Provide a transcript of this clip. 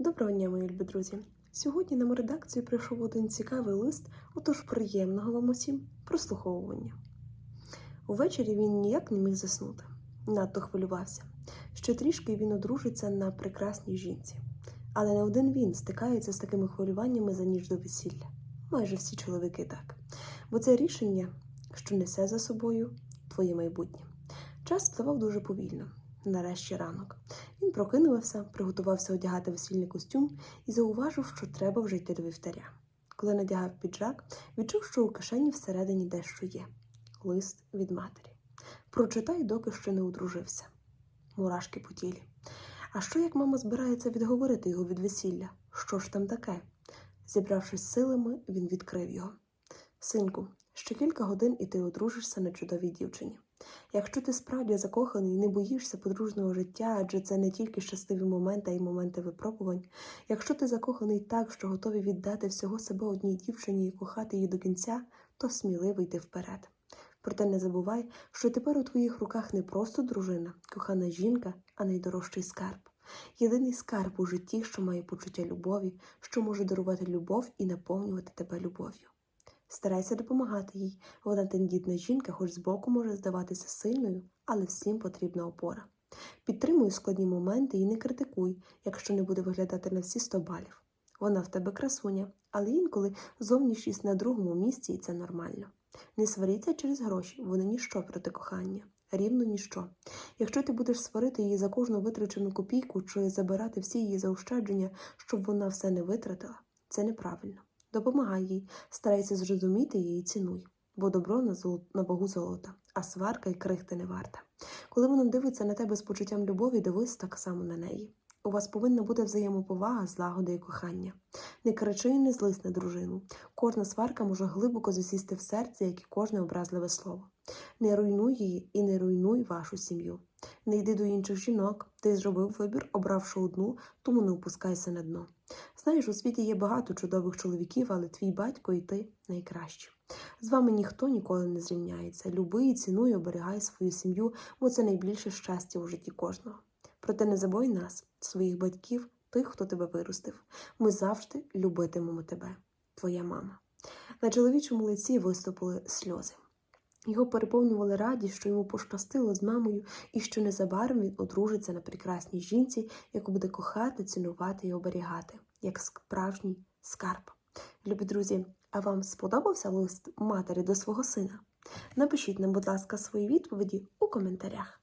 Доброго дня, мої любі друзі! Сьогодні нам у редакцію прийшов один цікавий лист, отож приємного вам усім прослуховування. Увечері він ніяк не міг заснути, надто хвилювався. Ще трішки він одружиться на прекрасній жінці. Але не один він стикається з такими хвилюваннями за ніч до весілля. Майже всі чоловіки так. Бо це рішення, що несе за собою твоє майбутнє. Час спливав дуже повільно. Нарешті ранок. Він прокинувся, приготувався одягати весільний костюм і зауважив, що треба вже йти до вівтаря. Коли надягав піджак, відчув, що у кишені всередині дещо є лист від матері. Прочитай, доки ще не одружився. Мурашки по тілі. А що як мама збирається відговорити його від весілля? Що ж там таке? Зібравшись силами, він відкрив його. Синку, ще кілька годин і ти одружишся на чудовій дівчині. Якщо ти справді закоханий не боїшся подружнього життя, адже це не тільки щасливі моменти, а й моменти випробувань. Якщо ти закоханий так, що готовий віддати всього себе одній дівчині і кохати її до кінця, то сміливо йти вперед. Проте не забувай, що тепер у твоїх руках не просто дружина, кохана жінка, а найдорожчий скарб. Єдиний скарб у житті, що має почуття любові, що може дарувати любов і наповнювати тебе любов'ю. Старайся допомагати їй. Вона тендітна жінка, хоч збоку може здаватися сильною, але всім потрібна опора. Підтримуй складні моменти і не критикуй, якщо не буде виглядати на всі 100 балів. Вона в тебе красуня, але інколи зовнішність на другому місці і це нормально. Не сваріться через гроші, вони ніщо проти кохання. Рівно ніщо. Якщо ти будеш сварити її за кожну витрачену копійку чи забирати всі її заощадження, щоб вона все не витратила, це неправильно. Допомагай їй, старайся зрозуміти її і цінуй, бо добро на, зол... на вагу золота, а сварка й крихти не варта. Коли вона дивиться на тебе з почуттям любові, дивись так само на неї. У вас повинна бути взаємоповага, злагода і кохання. Не кричи і не злись на дружину. Кожна сварка може глибоко засісти в серці, як і кожне образливе слово. Не руйнуй її і не руйнуй вашу сім'ю. Не йди до інших жінок, ти зробив вибір, обравши одну, тому не опускайся на дно. Знаєш, у світі є багато чудових чоловіків, але твій батько і ти найкращі. З вами ніхто ніколи не зрівняється. Люби цінуй, оберігай свою сім'ю, бо це найбільше щастя у житті кожного. Проте не забой нас, своїх батьків, тих, хто тебе виростив. Ми завжди любитимемо тебе, твоя мама. На чоловічому лиці виступили сльози. Його переповнювали радість, що йому пощастило з мамою, і що незабаром він одружиться на прекрасній жінці, яку буде кохати, цінувати і оберігати, як справжній скарб. Любі друзі, а вам сподобався лист матері до свого сина? Напишіть нам, будь ласка, свої відповіді у коментарях.